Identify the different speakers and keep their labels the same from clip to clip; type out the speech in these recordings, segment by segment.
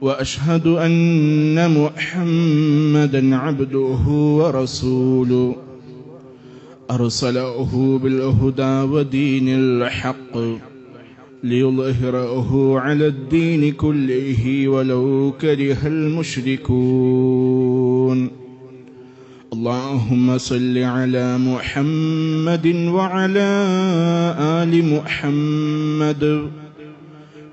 Speaker 1: وأشهد أن محمدا عبده ورسوله. أرسله بالهدى ودين الحق ليظهره على الدين كله ولو كره المشركون. اللهم صل على محمد وعلى آل محمد.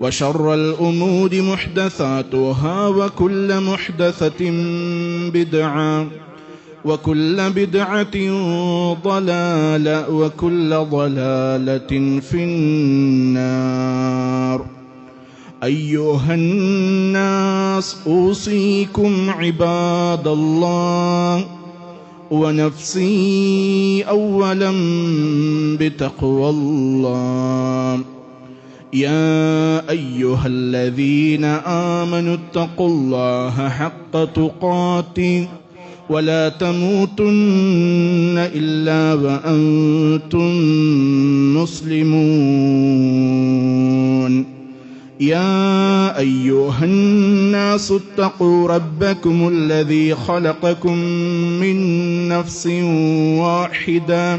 Speaker 1: وشر الأمور محدثاتها وكل محدثة بدعة وكل بدعة ضلالة وكل ضلالة في النار. أيها الناس أوصيكم عباد الله ونفسي أولا بتقوى الله. يا أيها الذين آمنوا اتقوا الله حق تقاته ولا تموتن إلا وأنتم مسلمون. يا أيها الناس اتقوا ربكم الذي خلقكم من نفس واحدة.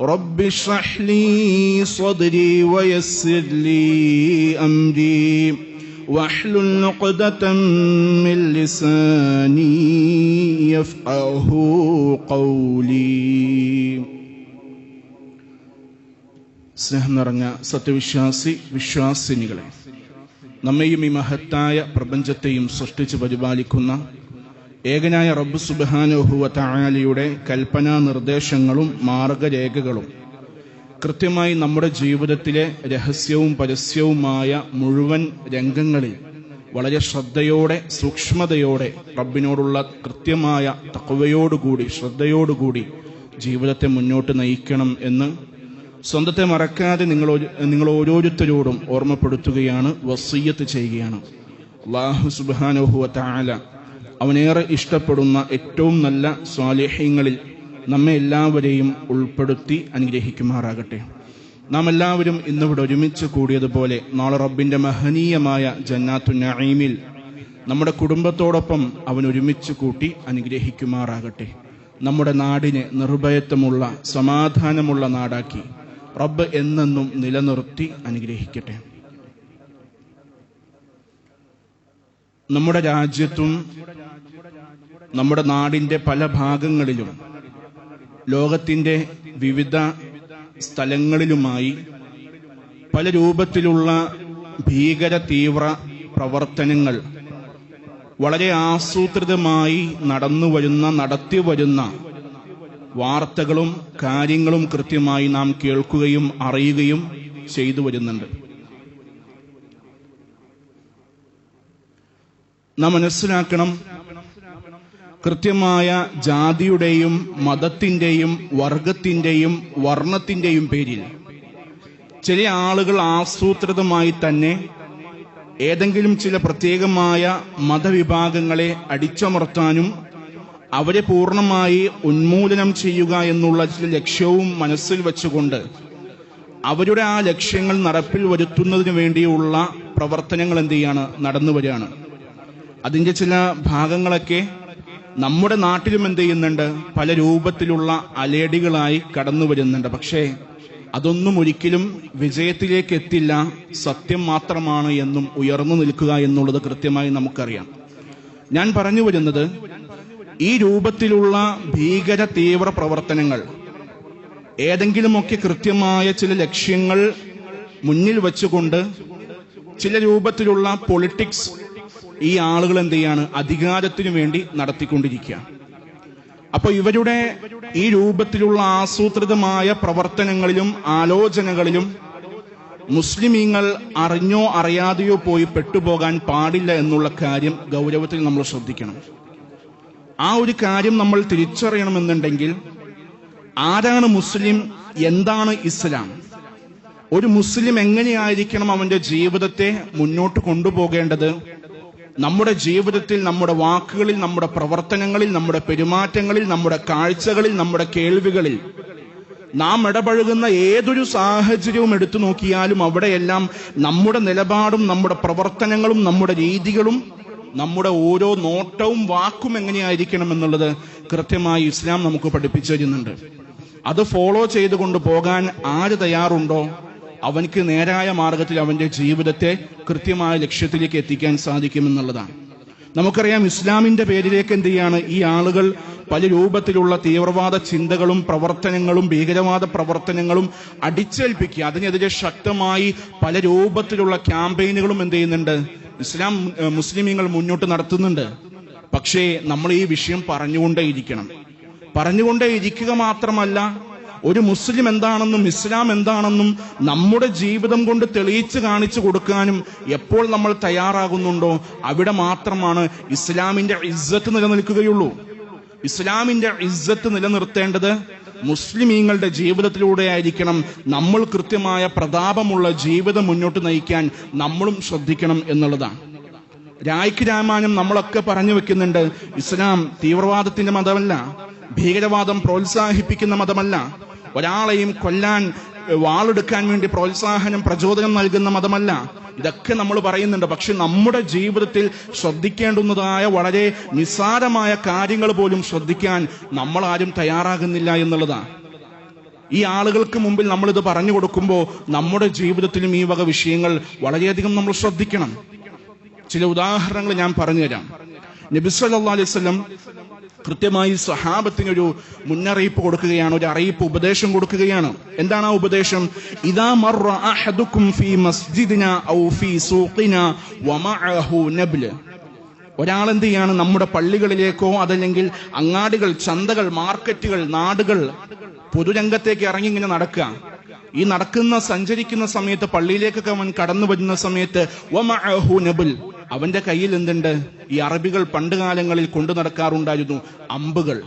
Speaker 1: رب اشرح لي صدري ويسر لي أمري واحلل عقدة من لساني يفقه قولي സ്നേഹം നിറഞ്ഞ സത്യവിശ്വാസി വിശ്വാസിനികളെ നമ്മയും ഈ മഹത്തായ പ്രപഞ്ചത്തെയും സൃഷ്ടിച്ച് പരിപാലിക്കുന്ന ഏകനായ റബ്ബ് സുബാനുഹുവ തായാലിയുടെ കൽപ്പനാ നിർദ്ദേശങ്ങളും മാർഗരേഖകളും കൃത്യമായി നമ്മുടെ ജീവിതത്തിലെ രഹസ്യവും പരസ്യവുമായ മുഴുവൻ രംഗങ്ങളിൽ വളരെ ശ്രദ്ധയോടെ സൂക്ഷ്മതയോടെ റബ്ബിനോടുള്ള കൃത്യമായ തക്കവയോടുകൂടി ശ്രദ്ധയോടുകൂടി ജീവിതത്തെ മുന്നോട്ട് നയിക്കണം എന്ന് സ്വന്തത്തെ മറക്കാതെ നിങ്ങൾ നിങ്ങൾ ഓരോരുത്തരോടും ഓർമ്മപ്പെടുത്തുകയാണ് വസീയത്ത് ചെയ്യുകയാണ്. അള്ളാഹു സുബാനുഹുവ താല അവനേറെ ഇഷ്ടപ്പെടുന്ന ഏറ്റവും നല്ല സ്വാലേഹ്യങ്ങളിൽ നമ്മെ എല്ലാവരെയും ഉൾപ്പെടുത്തി അനുഗ്രഹിക്കുമാറാകട്ടെ. നാം എല്ലാവരും ഇന്നിവിടെ ഒരുമിച്ച് കൂടിയതുപോലെ നാളെ റബ്ബിന്റെ മഹനീയമായ ജന്നാത്തു നഈമിൽ നമ്മുടെ കുടുംബത്തോടൊപ്പം അവൻ ഒരുമിച്ച് കൂട്ടി അനുഗ്രഹിക്കുമാറാകട്ടെ. നമ്മുടെ നാടിനെ നിർഭയത്വമുള്ള സമാധാനമുള്ള നാടാക്കി റബ്ബ് എന്നെന്നും നിലനിർത്തി അനുഗ്രഹിക്കട്ടെ. നമ്മുടെ രാജ്യത്തും നമ്മുടെ നാടിന്റെ പല ഭാഗങ്ങളിലും ലോകത്തിന്റെ വിവിധ സ്ഥലങ്ങളിലുമായി പല രൂപത്തിലുള്ള ഭീകര തീവ്ര പ്രവർത്തനങ്ങൾ വളരെ ആസൂത്രിതമായി നടന്നു വരുന്ന നടത്തി വരുന്ന വാർത്തകളും കാര്യങ്ങളും കൃത്യമായി നാം കേൾക്കുകയും അറിയുകയും ചെയ്തു വരുന്നുണ്ട്. നാം മനസ്സിലാക്കണം കൃത്യമായ ജാതിയുടെയും മതത്തിന്റെയും വർഗത്തിന്റെയും വർണത്തിന്റെയും പേരിൽ ചില ആളുകൾ ആസൂത്രിതമായി തന്നെ ഏതെങ്കിലും ചില പ്രത്യേകമായ മതവിഭാഗങ്ങളെ അടിച്ചമർത്താനും അവരെ പൂർണമായി ഉന്മൂലനം ചെയ്യുക എന്നുള്ള ചില ലക്ഷ്യവും മനസ്സിൽ വെച്ചുകൊണ്ട് അവരുടെ ആ ലക്ഷ്യങ്ങൾ നടപ്പിൽ വരുത്തുന്നതിന് വേണ്ടിയുള്ള പ്രവർത്തനങ്ങൾ എന്ത് ചെയ്യാണ്? നടന്നു വരികയാണ്. അതിന്റെ ചില ഭാഗങ്ങളൊക്കെ നമ്മുടെ നാട്ടിലും എന്ത് ചെയ്യുന്നുണ്ട്? പല രൂപത്തിലുള്ള അലേടികളായി കടന്നു വരുന്നുണ്ട്. പക്ഷേ അതൊന്നും ഒരിക്കലും വിജയത്തിലേക്ക് എത്തില്ല. സത്യം മാത്രമാണ് എന്നും ഉയർന്നു നിൽക്കുക എന്നുള്ളത് കൃത്യമായി നമുക്കറിയാം. ഞാൻ പറഞ്ഞു വരുന്നത് ഈ രൂപത്തിലുള്ള ഭീകര തീവ്ര പ്രവർത്തനങ്ങൾ ഏതെങ്കിലുമൊക്കെ കൃത്യമായ ചില ലക്ഷ്യങ്ങൾ മുന്നിൽ വെച്ചുകൊണ്ട് ചില രൂപത്തിലുള്ള പൊളിറ്റിക്സ് ഈ ആളുകൾ എന്ത് ചെയ്യാണ്? അധികാരത്തിനു വേണ്ടി നടത്തിക്കൊണ്ടിരിക്കുക. അപ്പൊ ഇവരുടെ ഈ രൂപത്തിലുള്ള ആസൂത്രിതമായ പ്രവർത്തനങ്ങളിലും ആലോചനകളിലും മുസ്ലിമീങ്ങൾ അറിഞ്ഞോ അറിയാതെയോ പോയി പെട്ടുപോകാൻ പാടില്ല എന്നുള്ള കാര്യം ഗൗരവത്തിൽ നമ്മൾ ശ്രദ്ധിക്കണം. ആ ഒരു കാര്യം നമ്മൾ തിരിച്ചറിയണമെന്നുണ്ടെങ്കിൽ ആരാണ് മുസ്ലിം? എന്താണ് ഇസ്ലാം? ഒരു മുസ്ലിം എങ്ങനെയായിരിക്കണം അവന്റെ ജീവിതത്തെ മുന്നോട്ട് കൊണ്ടുപോകേണ്ടത്? നമ്മുടെ ജീവിതത്തിൽ നമ്മുടെ വാക്കുകളിൽ നമ്മുടെ പ്രവർത്തനങ്ങളിൽ നമ്മുടെ പെരുമാറ്റങ്ങളിൽ നമ്മുടെ കാഴ്ചകളിൽ നമ്മുടെ കേൾവികളിൽ നാം ഇടപഴകുന്ന ഏതൊരു സാഹചര്യവും എടുത്തു നോക്കിയാലും അവിടെയെല്ലാം നമ്മുടെ നിലപാടും നമ്മുടെ പ്രവർത്തനങ്ങളും നമ്മുടെ രീതികളും നമ്മുടെ ഓരോ നോട്ടവും വാക്കും എങ്ങനെയായിരിക്കണം എന്നുള്ളത് കൃത്യമായി ഇസ്ലാം നമുക്ക് പഠിപ്പിച്ചു തരുന്നുണ്ട്. അത് ഫോളോ ചെയ്തുകൊണ്ട് പോകാൻ ആര് തയ്യാറുണ്ടോ? അവൻക്ക് നേരായ മാർഗത്തിൽ അവന്റെ ജീവിതത്തെ കൃത്യമായ ലക്ഷ്യത്തിലേക്ക് എത്തിക്കാൻ സാധിക്കുമെന്നുള്ളതാണ്. നമുക്കറിയാം ഇസ്ലാമിന്റെ പേരിലേക്ക് എന്ത് ചെയ്യാണ്? ഈ ആളുകൾ പല രൂപത്തിലുള്ള തീവ്രവാദ ചിന്തകളും പ്രവർത്തനങ്ങളും ഭീകരവാദ പ്രവർത്തനങ്ങളും അടിച്ചേൽപ്പിക്കുക. അതിനെതിരെ ശക്തമായി പല രൂപത്തിലുള്ള ക്യാമ്പയിനുകളും എന്ത് ചെയ്യുന്നുണ്ട്? ഇസ്ലാം മുസ്ലിമീങ്ങൾ മുന്നോട്ട് നടത്തുന്നുണ്ട്. പക്ഷേ നമ്മൾ ഈ വിഷയം പറഞ്ഞുകൊണ്ടേയിരിക്കണം. പറഞ്ഞുകൊണ്ടേ ഇരിക്കുക മാത്രമല്ല ഒരു മുസ്ലിം എന്താണെന്നും ഇസ്ലാം എന്താണെന്നും നമ്മുടെ ജീവിതം കൊണ്ട് തെളിയിച്ച് കാണിച്ചു കൊടുക്കാനും എപ്പോൾ നമ്മൾ തയ്യാറാകുന്നുണ്ടോ അവിടെ മാത്രമാണ് ഇസ്ലാമിന്റെ ഇസ്സത്ത് നിലനിൽക്കുകയുള്ളൂ. ഇസ്ലാമിന്റെ ഇസ്സത്ത് നിലനിർത്തേണ്ടത് മുസ്ലിമീങ്ങളുടെ ജീവിതത്തിലൂടെ ആയിരിക്കണം. നമ്മൾ കൃത്യമായ പ്രതാപമുള്ള ജീവിതം മുന്നോട്ട് നയിക്കാൻ നമ്മളും ശ്രദ്ധിക്കണം എന്നുള്ളതാണ്. രായ്ക്ക് രാമായണം നമ്മളൊക്കെ പറഞ്ഞു വെക്കുന്നുണ്ട് ഇസ്ലാം തീവ്രവാദത്തിന്റെ മതമല്ല ഭീകരവാദം പ്രോത്സാഹിപ്പിക്കുന്ന മതമല്ല ഒരാളെയും കൊല്ലാൻ വാളെടുക്കാൻ വേണ്ടി പ്രോത്സാഹനം പ്രചോദനം നൽകുന്ന മതമല്ല. ഇതൊക്കെ നമ്മൾ പറയുന്നുണ്ട്. പക്ഷെ നമ്മുടെ ജീവിതത്തിൽ ശ്രദ്ധിക്കേണ്ടുന്നതായ വളരെ നിസ്സാരമായ കാര്യങ്ങൾ പോലും ശ്രദ്ധിക്കാൻ നമ്മൾ ആരും തയ്യാറാകുന്നില്ല എന്നുള്ളതാണ് ഈ ആളുകൾക്ക് മുമ്പിൽ നമ്മൾ ഇത് പറഞ്ഞു കൊടുക്കുമ്പോൾ നമ്മുടെ ജീവിതത്തിലും ഈ വക വിഷയങ്ങൾ വളരെയധികം നമ്മൾ ശ്രദ്ധിക്കണം. ചില ഉദാഹരണങ്ങൾ ഞാൻ പറഞ്ഞുതരാം. നബി സല്ലല്ലാഹു അലൈഹി വസല്ലം കൃത്യമായി സഹാബത്തിനൊരു മുന്നറിയിപ്പ് കൊടുക്കുകയാണ് ഒരു അറിയിപ്പ് ഉപദേശം കൊടുക്കുകയാണ്. എന്താണ് ആ ഉപദേശം? അഹദുക്കും ഫീ മസ്ജിദിന ഔ ഫീ വമഅഹു ഒരാൾ എന്ത് ചെയ്യാണ് നമ്മുടെ പള്ളികളിലേക്കോ അതല്ലെങ്കിൽ അങ്ങാടികൾ ചന്തകൾ മാർക്കറ്റുകൾ നാടുകൾ പൊതുരംഗത്തേക്ക് ഇറങ്ങി ഇങ്ങനെ നടക്കുക. ഈ നടക്കുന്ന സഞ്ചരിക്കുന്ന സമയത്ത് പള്ളിയിലേക്കൊക്കെ അവൻ കടന്നു വരുന്ന സമയത്ത് വമഅഹു അവന്റെ കയ്യിൽ എന്തുണ്ട്? ഈ അറബികൾ പണ്ട് കാലങ്ങളിൽ കൊണ്ടു നടക്കാറുണ്ടായിരുന്നു അമ്പുകൾ.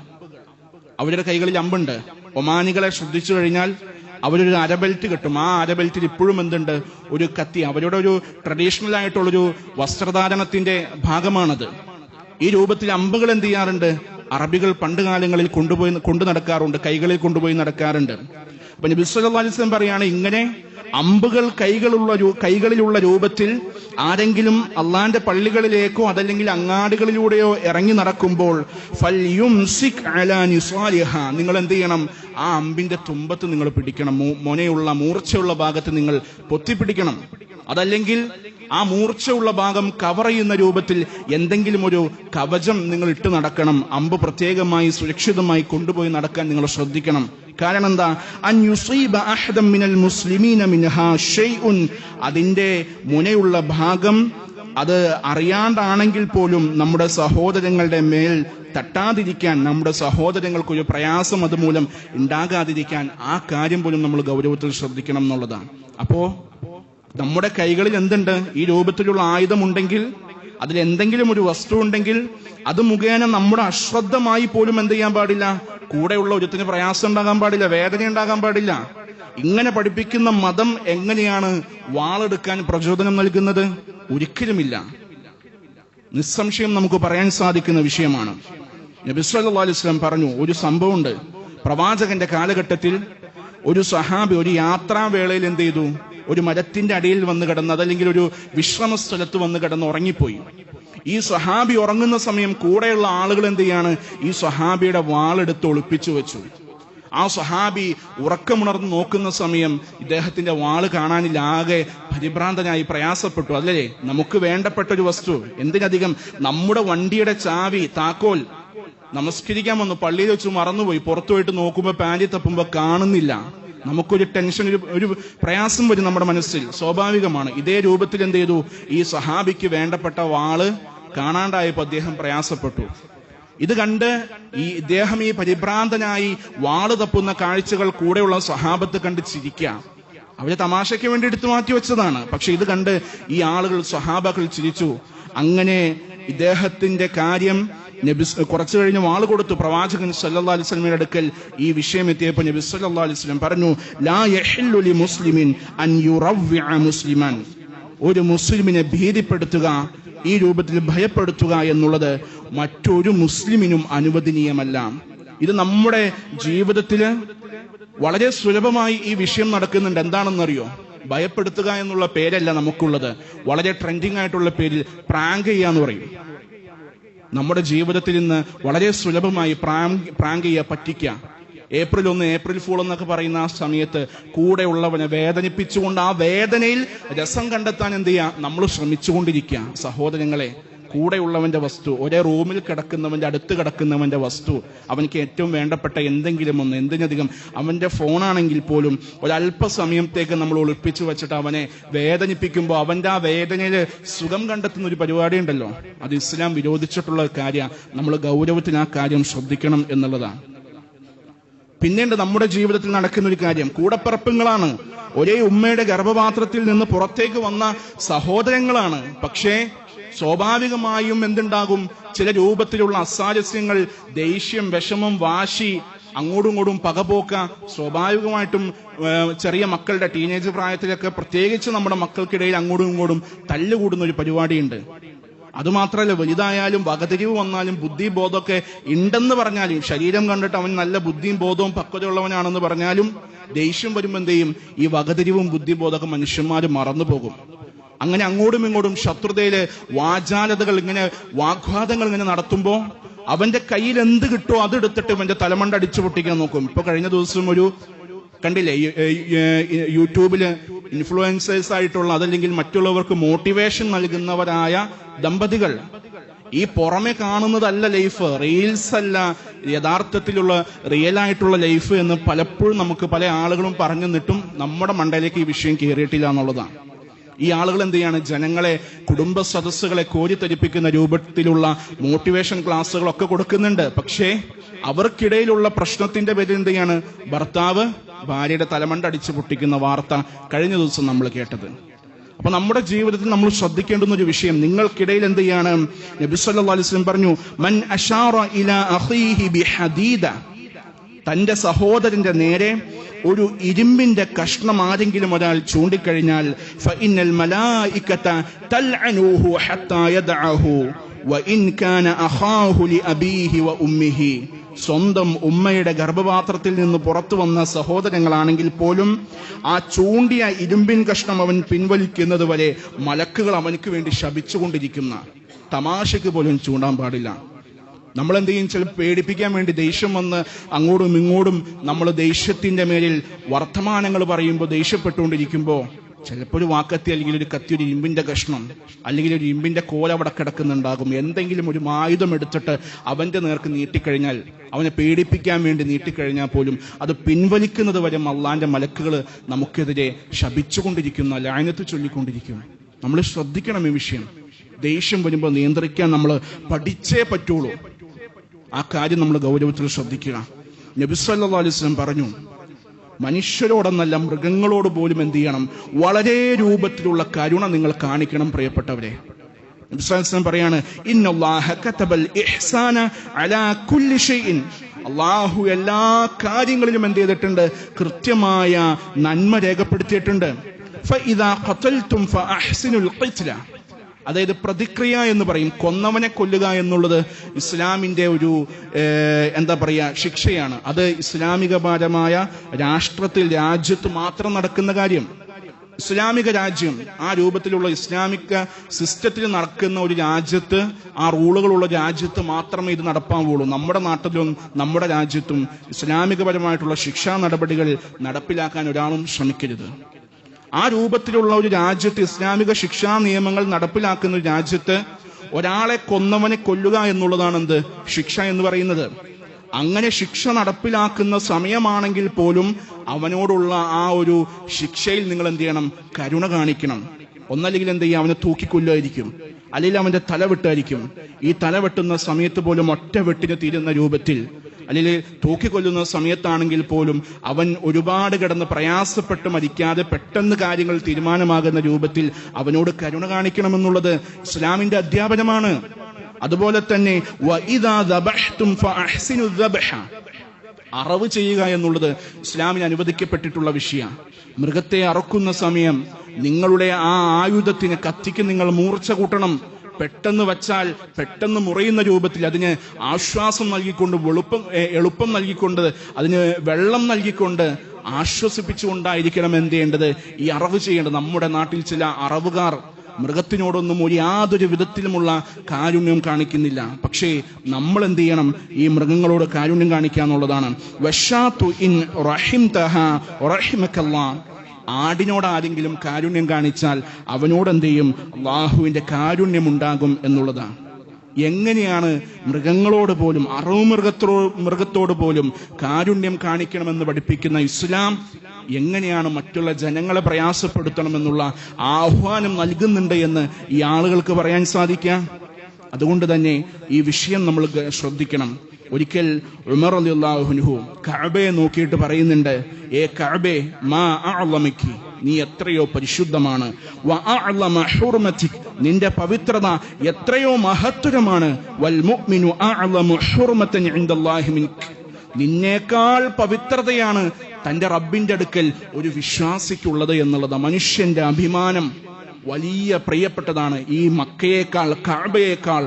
Speaker 1: അവരുടെ കൈകളിൽ അമ്പുണ്ട്. ഒമാനികളെ ശ്രദ്ധിച്ചു കഴിഞ്ഞാൽ അവരൊരു അരബെൽറ്റ് കിട്ടും. ആ അരബെൽറ്റിൽ ഇപ്പോഴും എന്തുണ്ട്? ഒരു കത്തി. അവരുടെ ഒരു ട്രഡീഷണൽ ആയിട്ടുള്ളൊരു വസ്ത്രധാരണത്തിന്റെ ഭാഗമാണത്. ഈ രൂപത്തിൽ അമ്പുകൾ എന്ത് ചെയ്യാറുണ്ട്? അറബികൾ പണ്ട് കാലങ്ങളിൽ കൊണ്ടുപോയി കൊണ്ടു നടക്കാറുണ്ട്. കൈകളിൽ കൊണ്ടുപോയി നടക്കാറുണ്ട്. അപ്പൊ നബി അലിസ്ലം പറയാണ് ഇങ്ങനെ അമ്പുകൾ കൈകളുള്ള കൈകളിലുള്ള രൂപത്തിൽ ആരെങ്കിലും അള്ളാന്റെ പള്ളികളിലേക്കോ അതല്ലെങ്കിൽ അങ്ങാടികളിലൂടെയോ ഇറങ്ങി നടക്കുമ്പോൾ. നിങ്ങൾ എന്ത് ചെയ്യണം ആ അമ്പിന്റെ തുമ്പത്ത് നിങ്ങൾ പിടിക്കണം മൊനയുള്ള മൂർച്ചയുള്ള ഭാഗത്ത് നിങ്ങൾ പൊത്തിപ്പിടിക്കണം അതല്ലെങ്കിൽ ആ മൂർച്ചയുള്ള ഭാഗം കവർ ചെയ്യുന്ന രൂപത്തിൽ എന്തെങ്കിലും ഒരു കവചം നിങ്ങൾ ഇട്ട് നടക്കണം. അമ്പ് പ്രത്യേകമായി സുരക്ഷിതമായി കൊണ്ടുപോയി നടക്കാൻ നിങ്ങൾ ശ്രദ്ധിക്കണം. കാരണം എന്താ? അൻ യുസീബ അഹദം മിനൽ മുസ്ലിമീന മിൻഹാ അതിന്റെ മുനയുള്ള ഭാഗം അത് അറിയാണ്ടാണെങ്കിൽ പോലും നമ്മുടെ സഹോദരങ്ങളുടെ മേൽ തട്ടാതിരിക്കാൻ നമ്മുടെ സഹോദരങ്ങൾക്കൊരു പ്രയാസം അതുമൂലം ഉണ്ടാകാതിരിക്കാൻ ആ കാര്യം പോലും നമ്മൾ ഗൗരവത്തിൽ ശ്രദ്ധിക്കണം എന്നുള്ളതാണ്. അപ്പോ നമ്മുടെ കൈകളിൽ എന്തുണ്ട്? ഈ രൂപത്തിലുള്ള ആയുധമുണ്ടെങ്കിൽ അതിൽ എന്തെങ്കിലും ഒരു വസ്തു ഉണ്ടെങ്കിൽ അത് മുഖേന നമ്മുടെ അശ്രദ്ധമായി പോലും എന്ത് ചെയ്യാൻ പാടില്ല? കൂടെയുള്ള ഒരുത്തിന് പ്രയാസം ഉണ്ടാകാൻ പാടില്ല വേദന ഉണ്ടാകാൻ പാടില്ല. ഇങ്ങനെ പഠിപ്പിക്കുന്ന മതം എങ്ങനെയാണ് വാളെടുക്കാൻ പ്രചോദനം നൽകുന്നത്? ഒരിക്കലുമില്ല. നിസ്സംശയം നമുക്ക് പറയാൻ സാധിക്കുന്ന വിഷയമാണ്. നബി സല്ലല്ലാഹു അലൈഹി പറഞ്ഞു ഒരു സംഭവമുണ്ട്. പ്രവാചകന്റെ കാലഘട്ടത്തിൽ ഒരു സഹാബി ഒരു യാത്രാവേളയിൽ എന്ത് ചെയ്തു? ഒരു മരത്തിന്റെ അടിയിൽ വന്ന് കിടന്ന് അതല്ലെങ്കിൽ ഒരു വിശ്രമ സ്ഥലത്ത് വന്ന് കിടന്ന് ഉറങ്ങിപ്പോയി. ഈ സഹാബി ഉറങ്ങുന്ന സമയം കൂടെയുള്ള ആളുകൾ എന്ത് ചെയ്യാണ്? ഈ സഹാബിയുടെ വാളെടുത്ത് ഒളിപ്പിച്ചു വെച്ചു. ആ സഹാബി ഉറക്കമുണർന്ന് നോക്കുന്ന സമയം ഇദ്ദേഹത്തിന്റെ വാൾ കാണാനില്ല ആകെ പരിഭ്രാന്തനായി പ്രയാസപ്പെട്ടു. അല്ലേ? നമുക്ക് വേണ്ടപ്പെട്ട ഒരു വസ്തു. എന്തിനധികം? നമ്മുടെ വണ്ടിയുടെ ചാവി താക്കോൽ. നമസ്കരിക്കാൻ വന്നു. പള്ളിയിൽ വെച്ച് മറന്നുപോയി. പുറത്തു പോയിട്ട് നോക്കുമ്പോൾ പാന്റി തപ്പുമ്പോൾ കാണുന്നില്ല. നമുക്കൊരു ടെൻഷൻ ഒരു ഒരു പ്രയാസം വരും നമ്മുടെ മനസ്സിൽ. സ്വാഭാവികമാണ്. ഇതേ രൂപത്തിൽ എന്ത് ചെയ്തു? ഈ സഹാബിക്ക് വേണ്ടപ്പെട്ട വാൾ കാണാണ്ടായപ്പോൾ അദ്ദേഹം പ്രയാസപ്പെട്ടു. ഇത് കണ്ട് ഈ ഇദ്ദേഹം ഈ പരിഭ്രാന്തനായി വാൾ തപ്പുന്ന കാഴ്ചകൾ കൂടെയുള്ള സഹാബത്ത് കണ്ട് ചിരിക്കുക അവരെ തമാശയ്ക്ക് വേണ്ടി എടുത്തു മാറ്റി വെച്ചതാണ്. പക്ഷെ ഇത് കണ്ട് ഈ ആളുകൾ സ്വഹാബകൾ ചിരിച്ചു. അങ്ങനെ ഇദ്ദേഹത്തിന്റെ കാര്യം നബി കുറച്ചു കഴിഞ്ഞ് വാൾ കൊടുത്തു. പ്രവാചകൻ സല്ലാ അലൈഹി വസല്ലമയുടെ അടുക്കൽ ഈ വിഷയം എത്തിയപ്പോൾ നബി സല്ലല്ലാഹു അലൈഹി വസല്ലം പറഞ്ഞു ലാ മുസ്ലിമിൻ അൻ മുസ്ലിമൻ. ഒരു മുസ്ലിമിനെ ഭീതിപ്പെടുത്തുക ഈ രൂപത്തിൽ ഭയപ്പെടുത്തുക എന്നുള്ളത് മറ്റൊരു മുസ്ലിമിനും അനുവദനീയമല്ല. ഇത് നമ്മുടെ ജീവിതത്തിൽ വളരെ സുലഭമായി ഈ വിഷയം നടക്കുന്നുണ്ട്. എന്താണെന്നറിയോ? ഭയപ്പെടുത്തുക എന്നുള്ള പേരല്ല നമുക്കുള്ളത്. വളരെ ട്രെൻഡിങ് ആയിട്ടുള്ള പേരിൽ പ്രാങ്ക് ചെയ്യാന്ന് പറയും. നമ്മുടെ ജീവിതത്തിൽ ഇന്ന് വളരെ സുലഭമായി പ്രാങ്ക് പ്രാങ്ക് ചെയ്യുക പറ്റിക്കുക ഏപ്രിൽ ഒന്ന് ഏപ്രിൽ ഫൂൾ എന്നൊക്കെ പറയുന്ന ആ സമയത്ത് കൂടെ ഉള്ളവനെ വേദനിപ്പിച്ചുകൊണ്ട് ആ വേദനയിൽ രസം കണ്ടെത്താൻ എന്ത് ചെയ്യുക നമ്മൾ ശ്രമിച്ചുകൊണ്ടിരിക്കുക സഹോദരങ്ങളെ കൂടെയുള്ളവന്റെ വസ്തു ഒരേ റൂമിൽ കിടക്കുന്നവന്റെ അടുത്ത് കിടക്കുന്നവന്റെ വസ്തു അവനക്ക് ഏറ്റവും വേണ്ടപ്പെട്ട എന്തെങ്കിലും ഒന്ന് എന്തിനധികം. അവന്റെ ഫോണാണെങ്കിൽ പോലും ഒരല്പസമയത്തേക്ക് നമ്മൾ ഒളിപ്പിച്ചു വെച്ചിട്ട് അവനെ വേദനിപ്പിക്കുമ്പോൾ അവന്റെ ആ വേദനയിൽ സുഖം കണ്ടെത്തുന്ന ഒരു പരിപാടി ഉണ്ടല്ലോ. അത് ഇസ്ലാം വിരോധിച്ചിട്ടുള്ള കാര്യം. നമ്മൾ ഗൗരവത്തിന് ആ കാര്യം ശ്രദ്ധിക്കണം എന്നുള്ളതാണ്. പിന്നീട് നമ്മുടെ ജീവിതത്തിൽ നടക്കുന്ന ഒരു കാര്യം. കൂടപ്പിറപ്പുകളാണ്. ഒരേ ഉമ്മയുടെ ഗർഭപാത്രത്തിൽ നിന്ന് പുറത്തേക്ക് വന്ന സഹോദരങ്ങളാണ്. പക്ഷേ സ്വാഭാവികമായും എന്തുണ്ടാകും? ചില രൂപത്തിലുള്ള അസാരസ്യങ്ങൾ ദേഷ്യം വിഷമം വാശി അങ്ങോട്ടും ഇങ്ങോട്ടും പകപോക്ക സ്വാഭാവികമായിട്ടും ചെറിയ മക്കളുടെ ടീനേജ് പ്രായത്തിലൊക്കെ പ്രത്യേകിച്ച് നമ്മുടെ മക്കൾക്കിടയിൽ അങ്ങോട്ടും ഇങ്ങോട്ടും തല്ലുകൂടുന്ന ഒരു പരിപാടിയുണ്ട്. അതുമാത്രമല്ല വലുതായാലും വകതിരിവ് വന്നാലും ബുദ്ധി ബോധമൊക്കെ ഉണ്ടെന്ന് പറഞ്ഞാലും ശരീരം കണ്ടിട്ട് അവൻ നല്ല ബുദ്ധിയും ബോധവും പക്വതയുള്ളവനാണെന്ന് പറഞ്ഞാലും ദേഷ്യം വരുമ്പോൾ എന്ത് ചെയ്യും? ഈ വകതിരിവും ബുദ്ധിബോധമൊക്കെ മനുഷ്യന്മാർ മറന്നു പോകും. അങ്ങനെ അങ്ങോട്ടും ഇങ്ങോട്ടും ശത്രുതയിലെ വാചാലതകൾ ഇങ്ങനെ വാഗ്വാദങ്ങൾ ഇങ്ങനെ നടത്തുമ്പോ അവന്റെ കയ്യിൽ എന്ത് കിട്ടുമോ അതെടുത്തിട്ട് ഇവന്റെ തലമണ്ട അടിച്ചു പൊട്ടിക്കാൻ നോക്കും. ഇപ്പൊ കഴിഞ്ഞ ദിവസം ഒരു കണ്ടില്ലേ? യൂട്യൂബിൽ ഇൻഫ്ലുവൻസേഴ്സ് ആയിട്ടുള്ള അതല്ലെങ്കിൽ മറ്റുള്ളവർക്ക് മോട്ടിവേഷൻ നൽകുന്നവരായ ദമ്പതികൾ ഈ പുറമെ കാണുന്നതല്ല ലൈഫ്. റീൽസ് അല്ല യഥാർത്ഥത്തിലുള്ള റിയൽ ആയിട്ടുള്ള ലൈഫ് എന്ന് പലപ്പോഴും നമുക്ക് പല ആളുകളും പറഞ്ഞു നിട്ടും നമ്മുടെ മണ്ടയിലേക്ക് ഈ വിഷയം കയറിയിട്ടില്ല എന്നുള്ളതാണ്. ഈ ആളുകൾ എന്ത് ചെയ്യാണ്? ജനങ്ങളെ കുടുംബ സദസ്സുകളെ കോരിത്തരിപ്പിക്കുന്ന രൂപത്തിലുള്ള മോട്ടിവേഷൻ ക്ലാസ്സുകളൊക്കെ കൊടുക്കുന്നുണ്ട്. പക്ഷേ അവർക്കിടയിലുള്ള പ്രശ്നത്തിന്റെ പേരിൽ എന്ത് ചെയ്യാണ്? ഭർത്താവ് ഭാര്യയുടെ തലമണ്ട അടിച്ചു പൊട്ടിക്കുന്ന വാർത്ത കഴിഞ്ഞ ദിവസം നമ്മൾ കേട്ടത്. അപ്പൊ നമ്മുടെ ജീവിതത്തിൽ നമ്മൾ ശ്രദ്ധിക്കേണ്ടുന്ന ഒരു വിഷയം നിങ്ങൾക്കിടയിൽ എന്ത് ചെയ്യാണ്? നബി സല്ലല്ലാഹു അലൈഹി പറഞ്ഞു മൻ അഷാറ ഇലാ അഖീഹി ബിഹദീദ തന്റെ സഹോദരന്റെ നേരെ ഒരു ഇരുമ്പിന്റെ കഷ്ണം ആരെങ്കിലും ഒരാൾ ചൂണ്ടിക്കഴിഞ്ഞാൽ ഫഇന്നൽ മലായികത തൽഅനൂഹു ഹത്താ യദഅഹു വഇൻ കാന അഖാഹു ലിഅബീഹി സ്വന്തം ഉമ്മയുടെ ഗർഭപാത്രത്തിൽ നിന്ന് പുറത്തു വന്ന സഹോദരങ്ങളാണെങ്കിൽ പോലും ആ ചൂണ്ടിയ ഇരുമ്പിൻ കഷ്ണം അവൻ പിൻവലിക്കുന്നത് വരെ മലക്കുകൾ അവനക്ക് വേണ്ടി ശപിച്ചുകൊണ്ടിരിക്കുന്ന തമാശയ്ക്ക് പോലും ചൂണ്ടാൻ പാടില്ല. നമ്മൾ എന്ത് ചെയ്യും ചില പേടിപ്പിക്കാൻ വേണ്ടി ദേഷ്യം വന്ന് അങ്ങോട്ടും ഇങ്ങോട്ടും നമ്മൾ ദേഷ്യത്തിന്റെ മേലിൽ വർത്തമാനങ്ങൾ പറയുമ്പോൾ ദേഷ്യപ്പെട്ടുകൊണ്ടിരിക്കുമ്പോൾ ചിലപ്പോൾ ഒരു വാക്കത്തി അല്ലെങ്കിൽ ഒരു കത്തി ഒരു ഇമ്പിന്റെ കഷ്ണം അല്ലെങ്കിൽ ഒരു ഇമ്പിന്റെ കോല അവിടെ കിടക്കുന്നുണ്ടാകും. എന്തെങ്കിലും ഒരു ആയുധം എടുത്തിട്ട് അവന്റെ നേർക്ക് നീട്ടിക്കഴിഞ്ഞാൽ അവനെ പേടിപ്പിക്കാൻ വേണ്ടി നീട്ടിക്കഴിഞ്ഞാൽ പോലും അത് പിൻവലിക്കുന്നത് വരെ അള്ളാന്റെ മലക്കുകൾ നമുക്കെതിരെ ശപിച്ചുകൊണ്ടിരിക്കുന്ന ലായനത്ത് ചൊല്ലിക്കൊണ്ടിരിക്കും. നമ്മൾ ശ്രദ്ധിക്കണം ഈ വിഷയം. ദേഷ്യം വരുമ്പോൾ നിയന്ത്രിക്കാൻ നമ്മൾ പഠിച്ചേ പറ്റുള്ളൂ. ആ കാര്യം നമ്മൾ ഗൗരവത്തിൽ ശ്രദ്ധിക്കുക. നബിസ്വല്ലാ അലൈവലം പറഞ്ഞു മനുഷ്യരോടെന്നല്ല മൃഗങ്ങളോട് പോലും എന്ത് ചെയ്യണം? വളരെ രൂപത്തിലുള്ള കരുണ നിങ്ങൾ കാണിക്കണം പ്രിയപ്പെട്ടവരെ. നബിസ്വലം പറയാണ് അള്ളാഹു എല്ലാ കാര്യങ്ങളിലും എന്ത് ചെയ്തിട്ടുണ്ട്? കൃത്യമായ നന്മ രേഖപ്പെടുത്തിയിട്ടുണ്ട്. ഫഇദാ ഖതൽതും ഫഅഹ്സിനുൽ ഖിത്ല. അതായത് പ്രതിക്രിയ എന്ന് പറയും. കൊന്നവനെ കൊല്ലുക എന്നുള്ളത് ഇസ്ലാമിന്റെ ഒരു എന്താ പറയുക ശിക്ഷയാണ്. അത് ഇസ്ലാമികപരമായ രാഷ്ട്രത്തിൽ രാജ്യത്ത് മാത്രം നടക്കുന്ന കാര്യം. ഇസ്ലാമിക രാജ്യം ആ രൂപത്തിലുള്ള ഇസ്ലാമിക സിസ്റ്റത്തിൽ നടക്കുന്ന ഒരു രാജ്യത്ത് ആ റൂളുകളുള്ള രാജ്യത്ത് മാത്രമേ ഇത് നടപ്പാവുള്ളൂ. നമ്മുടെ നാട്ടിലും നമ്മുടെ രാജ്യത്തും ഇസ്ലാമികപരമായിട്ടുള്ള ശിക്ഷാ നടപടികൾ നടപ്പിലാക്കാൻ ഒരാളും ശ്രമിക്കരുത്. ആ രൂപത്തിലുള്ള ഒരു രാജ്യത്ത് ഇസ്ലാമിക ശിക്ഷാ നിയമങ്ങൾ നടപ്പിലാക്കുന്ന ഒരു രാജ്യത്ത് ഒരാളെ കൊന്നവനെ കൊല്ലുക എന്നുള്ളതാണ് എന്ത് ശിക്ഷ എന്ന് പറയുന്നത്. അങ്ങനെ ശിക്ഷ നടപ്പിലാക്കുന്ന സമയമാണെങ്കിൽ പോലും അവനോടുള്ള ആ ഒരു ശിക്ഷയിൽ നിങ്ങൾ എന്ത് ചെയ്യണം? കരുണ കാണിക്കണം. ഒന്നല്ലെങ്കിൽ എന്ത് ചെയ്യും അവനെ തൂക്കിക്കൊല്ലുമായിരിക്കും. അല്ലെങ്കിൽ അവന്റെ തല വെട്ടായിരിക്കും ഈ തല വെട്ടുന്ന സമയത്ത് പോലും ഒറ്റ വെട്ടിന് തീരുന്ന രൂപത്തിൽ അല്ലെങ്കിൽ തൂക്കിക്കൊല്ലുന്ന സമയത്താണെങ്കിൽ പോലും അവൻ ഒരുപാട് കിടന്ന് പ്രയാസപ്പെട്ട് മരിക്കാതെ പെട്ടെന്ന് കാര്യങ്ങൾ തീരുമാനമാകുന്ന രൂപത്തിൽ അവനോട് കരുണ കാണിക്കണമെന്നുള്ളത് ഇസ്ലാമിന്റെ അധ്യാപനമാണ്. അതുപോലെ തന്നെ. അറവ് ചെയ്യുക എന്നുള്ളത് ഇസ്ലാമിന് അനുവദിക്കപ്പെട്ടിട്ടുള്ള വിഷയമാണ് മൃഗത്തെ അറക്കുന്ന സമയം നിങ്ങളുടെ ആ ആയുധത്തിന് കത്തിക്ക് നിങ്ങൾ മൂർച്ച കൂട്ടണം. പെട്ടെന്ന് വച്ചാൽ പെട്ടെന്ന് മുറയുന്ന രൂപത്തിൽ അതിന് ആശ്വാസം നൽകിക്കൊണ്ട് വെളുപ്പം എളുപ്പം നൽകിക്കൊണ്ട് അതിന് വെള്ളം നൽകിക്കൊണ്ട് ആശ്വസിപ്പിച്ചുകൊണ്ടായിരിക്കണം എന്ത് ചെയ്യേണ്ടത്? ഈ അറവ് ചെയ്യേണ്ടത്. നമ്മുടെ നാട്ടിൽ ചില അറവുകാർ മൃഗത്തിനോടൊന്നും ഒരു യാതൊരു വിധത്തിലുമുള്ള കാരുണ്യം കാണിക്കുന്നില്ല. പക്ഷേ നമ്മൾ എന്ത് ചെയ്യണം? ഈ മൃഗങ്ങളോട് കാരുണ്യം കാണിക്കുക എന്നുള്ളതാണ് ഇൻ റഹിം തഹ റഹിമക്കല്ലാ ആടിനോട് ആരെങ്കിലും കാരുണ്യം കാണിച്ചാൽ അവനോട് എന്ത് ചെയ്യും കാരുണ്യം ഉണ്ടാകും എന്നുള്ളതാണ്. എങ്ങനെയാണ് മൃഗങ്ങളോട് പോലും അറവ് മൃഗത്തോ മൃഗത്തോട് പോലും കാരുണ്യം കാണിക്കണമെന്ന് പഠിപ്പിക്കുന്ന ഇസ്ലാം എങ്ങനെയാണ് മറ്റുള്ള ജനങ്ങളെ പ്രയാസപ്പെടുത്തണമെന്നുള്ള ആഹ്വാനം നൽകുന്നുണ്ട് എന്ന് ഈ ആളുകൾക്ക് പറയാൻ സാധിക്കുക? അതുകൊണ്ട് തന്നെ ഈ വിഷയം നമ്മൾ ശ്രദ്ധിക്കണം. ഒരിക്കൽ ഉമർ അലി അള്ളാഹുനുഹു കഅബയെ നോക്കിയിട്ട് പറയുന്നുണ്ട് ഏ കഅബെ മാ അഅ്ലമക്കി നീ എത്രയോ പരിശുദ്ധമാണ്. നിന്റെ പവിത്രത എത്രയോ മിൻക്. നിന്നേക്കാൾ പവിത്രതയാണ് തന്റെ റബ്ബിന്റെ അടുക്കൽ ഒരു വിശ്വാസിക്കുള്ളത് എന്നുള്ളത്. മനുഷ്യന്റെ അഭിമാനം വലിയ പ്രിയപ്പെട്ടതാണ്. ഈ മക്കയേക്കാൾ കഅബയേക്കാൾ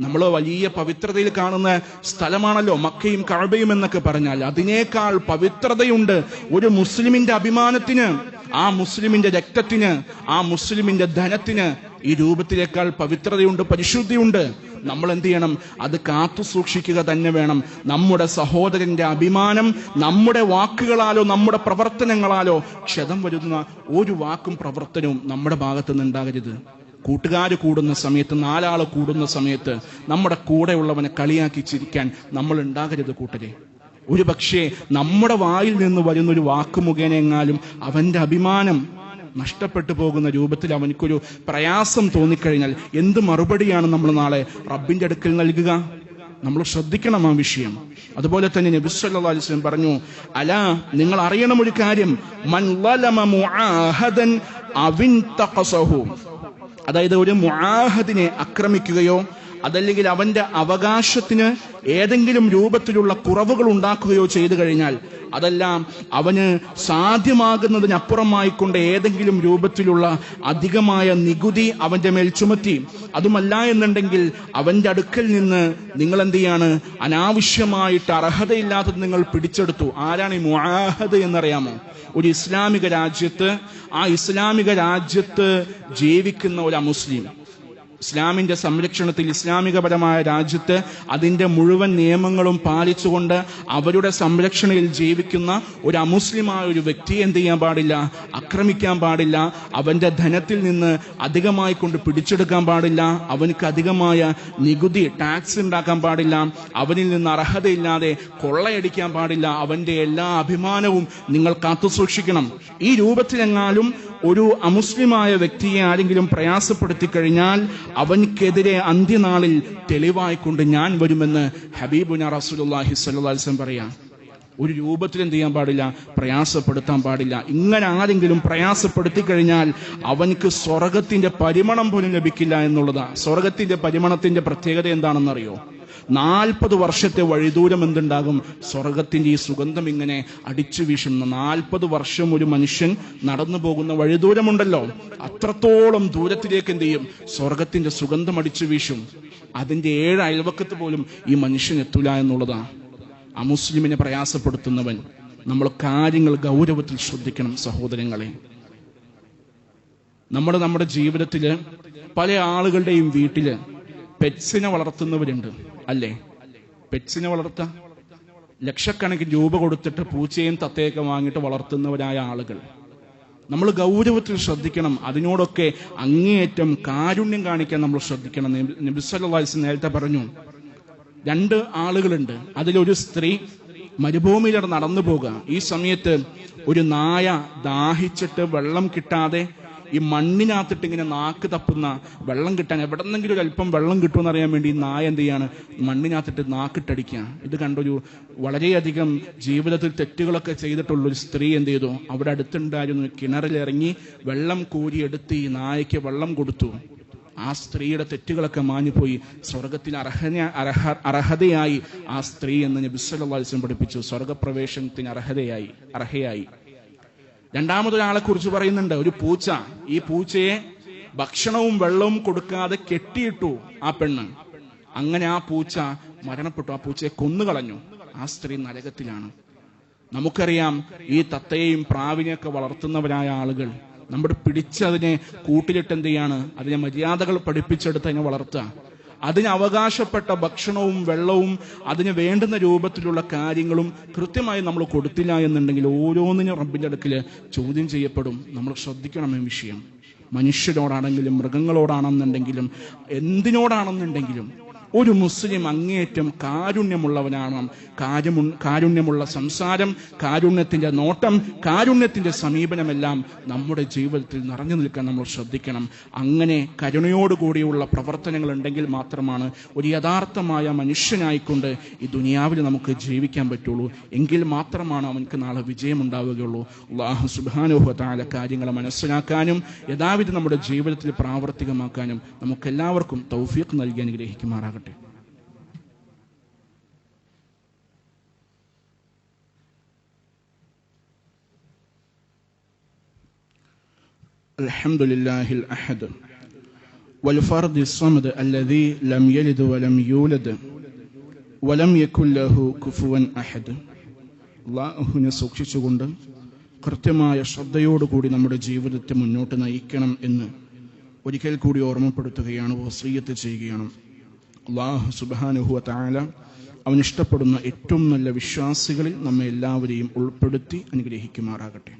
Speaker 1: നമ്മൾ വലിയ പവിത്രതയിൽ കാണുന്ന സ്ഥലമാണല്ലോ മക്കയും കഴബയും എന്നൊക്കെ പറഞ്ഞാൽ. അതിനേക്കാൾ പവിത്രതയുണ്ട് ഒരു മുസ്ലിമിന്റെ അഭിമാനത്തിന് ആ മുസ്ലിമിന്റെ രക്തത്തിന് ആ മുസ്ലിമിന്റെ ധനത്തിന് ഈ രൂപത്തിലേക്കാൾ പവിത്രതയുണ്ട് പരിശുദ്ധിയുണ്ട്. നമ്മൾ എന്ത് ചെയ്യണം? അത് കാത്തു സൂക്ഷിക്കുക തന്നെ വേണം. നമ്മുടെ സഹോദരന്റെ അഭിമാനം നമ്മുടെ വാക്കുകളാലോ നമ്മുടെ പ്രവർത്തനങ്ങളാലോ ക്ഷതം വരുന്ന ഒരു വാക്കും പ്രവർത്തനവും നമ്മുടെ ഭാഗത്തു നിന്ന് ഉണ്ടാകരുത് കൂട്ടുകാർ കൂടുന്ന സമയത്ത് നാലാൾ കൂടുന്ന സമയത്ത് നമ്മുടെ കൂടെയുള്ളവനെ കളിയാക്കി ചിരിക്കാൻ നമ്മൾ ഉണ്ടാകരുത് കൂട്ടരെ. ഒരു പക്ഷേ നമ്മുടെ വായിൽ നിന്ന് വരുന്ന ഒരു വാക്ക് മുഖേനെങ്ങാലും അവന്റെ അഭിമാനം നഷ്ടപ്പെട്ടു പോകുന്ന രൂപത്തിൽ അവനക്കൊരു പ്രയാസം തോന്നിക്കഴിഞ്ഞാൽ എന്ത് മറുപടിയാണ് നമ്മൾ നാളെ റബ്ബിന്റെ അടുക്കൽ നൽകുക? നമ്മൾ ശ്രദ്ധിക്കണം ആ വിഷയം. അതുപോലെ തന്നെ നബി അലിസ്ലം പറഞ്ഞു അല നിങ്ങൾ അറിയണം ഒരു കാര്യം. മൻ അതായത് ഒരു മുആഹദിനെ ആക്രമിക്കുകയോ അതല്ലെങ്കിൽ അവന്റെ അവകാശത്തിന് ഏതെങ്കിലും രൂപത്തിലുള്ള കുറവുകൾ ഉണ്ടാക്കുകയോ ചെയ്തു കഴിഞ്ഞാൽ അതെല്ലാം അവന് സാധ്യമാകുന്നതിനപ്പുറമായിക്കൊണ്ട് ഏതെങ്കിലും രൂപത്തിലുള്ള അധികമായ നികുതി അവന്റെ മേൽ ചുമത്തി. അതുമല്ല എന്നുണ്ടെങ്കിൽ അവന്റെ അടുക്കൽ നിന്ന് നിങ്ങൾ എന്ത് ചെയ്യാണ് അനാവശ്യമായിട്ട് അർഹതയില്ലാത്തത് നിങ്ങൾ പിടിച്ചെടുത്തു. ആരാണ് ഈ മുആഹദ് എന്നറിയാമോ? ഒരു ഇസ്ലാമിക രാജ്യത്ത് ആ ഇസ്ലാമിക രാജ്യത്ത് ജീവിക്കുന്ന ഒരു അമുസ്ലിം. ഇസ്ലാമിന്റെ സംരക്ഷണത്തിൽ ഇസ്ലാമികപരമായ രാജ്യത്ത് അതിന്റെ മുഴുവൻ നിയമങ്ങളും പാലിച്ചുകൊണ്ട് അവരുടെ സംരക്ഷണയിൽ ജീവിക്കുന്ന ഒരു അമുസ്ലിമായ ഒരു വ്യക്തി എന്ത് ചെയ്യാൻ പാടില്ല? ആക്രമിക്കാൻ പാടില്ല. അവന്റെ ധനത്തിൽ നിന്ന് അധികമായി കൊണ്ട് പിടിച്ചെടുക്കാൻ പാടില്ല. അവനക്ക് അധികമായ നികുതി ടാക്സ് ഉണ്ടാക്കാൻ പാടില്ല. അവനിൽ നിന്ന് അർഹതയില്ലാതെ കൊള്ളയടിക്കാൻ പാടില്ല. അവന്റെ എല്ലാ അഭിമാനവും നിങ്ങൾ കാത്തു സൂക്ഷിക്കണം ഈ രൂപത്തിലെങ്ങാലും ഒരു അമുസ്ലിമായ വ്യക്തിയെ ആരെങ്കിലും പ്രയാസപ്പെടുത്തി കഴിഞ്ഞാൽ അവൻക്കെതിരെ അന്ത്യനാളിൽ തെളിവായിക്കൊണ്ട് ഞാൻ വരുമെന്ന് ഹബീബുന അലൈഹി വസല്ലം പറയാം. ഒരു രൂപത്തിൽ എന്ത് ചെയ്യാൻ പാടില്ല പ്രയാസപ്പെടുത്താൻ പാടില്ല. ഇങ്ങനെ ആരെങ്കിലും പ്രയാസപ്പെടുത്തി കഴിഞ്ഞാൽ അവനക്ക് സ്വർഗത്തിന്റെ പരിമണം പോലും ലഭിക്കില്ല എന്നുള്ളതാണ് സ്വർഗത്തിന്റെ പരിമണത്തിന്റെ പ്രത്യേകത എന്താണെന്നറിയോ? നാൽപ്പത് വർഷത്തെ വഴിദൂരം എന്തുണ്ടാകും? സ്വർഗത്തിന്റെ ഈ സുഗന്ധം ഇങ്ങനെ അടിച്ചു വീശുന്ന. നാൽപ്പത് വർഷം ഒരു മനുഷ്യൻ നടന്നു പോകുന്ന വഴിദൂരമുണ്ടല്ലോ. അത്രത്തോളം ദൂരത്തിലേക്ക് എന്ത് ചെയ്യും? സ്വർഗത്തിന്റെ സുഗന്ധം അടിച്ചു വീശും. അതിന്റെ ഏഴ് അയൽവക്കത്ത് പോലും ഈ മനുഷ്യൻ എത്തൂല എന്നുള്ളതാണ്. അമുസ്ലിമിനെ പ്രയാസപ്പെടുത്തുന്നവൻ. നമ്മൾ കാര്യങ്ങൾ ഗൗരവത്തിൽ ശ്രദ്ധിക്കണം സഹോദരങ്ങളെ. നമ്മൾ നമ്മുടെ ജീവിതത്തിൽ പല ആളുകളുടെയും വീട്ടിൽ പെറ്റ്സിനെ വളർത്തുന്നവരുണ്ട് അല്ലേ? പെറ്റ്സിനെ വളർത്ത ലക്ഷക്കണക്കിന് രൂപ കൊടുത്തിട്ട് പൂച്ചയും തത്തയൊക്കെ വാങ്ങിയിട്ട് വളർത്തുന്നവരായ ആളുകൾ. നമ്മൾ ഗൗരവത്തിൽ ശ്രദ്ധിക്കണം. അതിനോടൊക്കെ അങ്ങേയറ്റം കാരുണ്യം കാണിക്കാൻ നമ്മൾ ശ്രദ്ധിക്കണം. നബിസ്വല്ലാസ് നേരത്തെ പറഞ്ഞു രണ്ട് ആളുകളുണ്ട്. അതിലൊരു സ്ത്രീ മരുഭൂമിയിലൂടെ നടന്നു പോകുക ഈ സമയത്ത് ഒരു നായ ദാഹിച്ചിട്ട് വെള്ളം കിട്ടാതെ ഈ മണ്ണിനകത്തിട്ട് ഇങ്ങനെ നാക്ക് തപ്പുന്ന വെള്ളം കിട്ടാൻ എവിടെന്നെങ്കിലും ഒരു അല്പം വെള്ളം കിട്ടുമെന്ന് അറിയാൻ വേണ്ടി ഈ നായ എന്ത് ചെയ്യാണ്? മണ്ണിനകത്തിട്ട് നാക്കിട്ടടിക്കുക. ഇത് കണ്ടൊരു വളരെയധികം ജീവിതത്തിൽ തെറ്റുകളൊക്കെ ചെയ്തിട്ടുള്ള ഒരു സ്ത്രീ എന്ത് ചെയ്തു? അവിടെ അടുത്തുണ്ടായിരുന്നു കിണറിലിറങ്ങി വെള്ളം കോരിയെടുത്ത് ഈ നായയ്ക്ക് വെള്ളം കൊടുത്തു. ആ സ്ത്രീയുടെ തെറ്റുകളൊക്കെ മാഞ്ഞുപോയി. സ്വർഗത്തിന് അർഹന അർഹ അർഹതയായി ആ സ്ത്രീ എന്ന് നബിസ്വല്ലാസ്ലം പഠിപ്പിച്ചു. സ്വർഗപ്രവേശനത്തിന് അർഹതയായി അർഹയായി. രണ്ടാമതൊരാളെ കുറിച്ച് പറയുന്നുണ്ട്. ഒരു പൂച്ച. ഈ പൂച്ചയെ ഭക്ഷണവും വെള്ളവും കൊടുക്കാതെ കെട്ടിയിട്ടു ആ പെണ്ണ്. അങ്ങനെ ആ പൂച്ച മരണപ്പെട്ടു. ആ പൂച്ചയെ കൊന്നുകളഞ്ഞു. ആ സ്ത്രീ നരകത്തിലാണ്. നമുക്കറിയാം ഈ തത്തയെയും പ്രാവിനെയൊക്കെ വളർത്തുന്നവരായ ആളുകൾ നമ്മൾ പിടിച്ചതിനെ കൂട്ടിലിട്ട് എന്ത് ചെയ്യാണ്? അതിനെ മര്യാദകൾ പഠിപ്പിച്ചെടുത്ത് അതിനെ വളർത്തുക. അതിന് അവകാശപ്പെട്ട ഭക്ഷണവും വെള്ളവും അതിന് വേണ്ടുന്ന രൂപത്തിലുള്ള കാര്യങ്ങളും കൃത്യമായി നമ്മൾ കൊടുത്തില്ല എന്നുണ്ടെങ്കിൽ ഓരോന്നിനും റബ്ബിന്റെ അടുക്കൽ ചോദ്യം ചെയ്യപ്പെടും. നമ്മൾ ശ്രദ്ധിക്കണം ഈ വിഷയം. മനുഷ്യരോടാണെങ്കിലും മൃഗങ്ങളോടാണെന്നുണ്ടെങ്കിലും എന്തിനോടാണെന്നുണ്ടെങ്കിലും ഒരു മുസ്ലിം അങ്ങേയറ്റം കാരുണ്യമുള്ളവനാണ്. കാര്യമു കാരുണ്യമുള്ള സംസാരം കാരുണ്യത്തിന്റെ നോട്ടം കാരുണ്യത്തിന്റെ സമീപനമെല്ലാം നമ്മുടെ ജീവിതത്തിൽ നിറഞ്ഞു നിൽക്കാൻ നമ്മൾ ശ്രദ്ധിക്കണം. അങ്ങനെ കരുണയോടുകൂടിയുള്ള പ്രവർത്തനങ്ങൾ ഉണ്ടെങ്കിൽ മാത്രമാണ് ഒരു യഥാർത്ഥമായ മനുഷ്യനായിക്കൊണ്ട് ഈ ദുനിയാവിൽ നമുക്ക് ജീവിക്കാൻ പറ്റുള്ളൂ. എങ്കിൽ മാത്രമാണ് അവനക്ക് നാളെ വിജയമുണ്ടാവുകയുള്ളൂ. അള്ളാഹു സുബാനുഭവത്തായ കാര്യങ്ങളെ മനസ്സിലാക്കാനും യഥാവിധി നമ്മുടെ ജീവിതത്തിൽ പ്രാവർത്തികമാക്കാനും നമുക്കെല്ലാവർക്കും തൗഫീഖ് നൽകി അനുഗ്രഹിക്കുമാറാകട്ടെ. الحمد لله الأحد والفرد الصمد الذي لم يلد ولم يولد ولم يكن له كفوا أحد അള്ളാഹുവിനെ സൂക്ഷിച്ചുകൊണ്ട് കൃത്യമായ ശ്രദ്ധയോടുകൂടി നമ്മുടെ ജീവിതത്തെ മുന്നോട്ട് നയിക്കണം എന്ന് ഒരിക്കൽ കൂടി ഓർമ്മപ്പെടുത്തുകയാണ് വസീയത്ത് ചെയ്യുകയാണ് അള്ളാഹു സുബാനുഹുവ താല അവൻ ഇഷ്ടപ്പെടുന്ന ഏറ്റവും നല്ല വിശ്വാസികളിൽ നമ്മെ എല്ലാവരെയും ഉൾപ്പെടുത്തി അനുഗ്രഹിക്കുമാറാകട്ടെ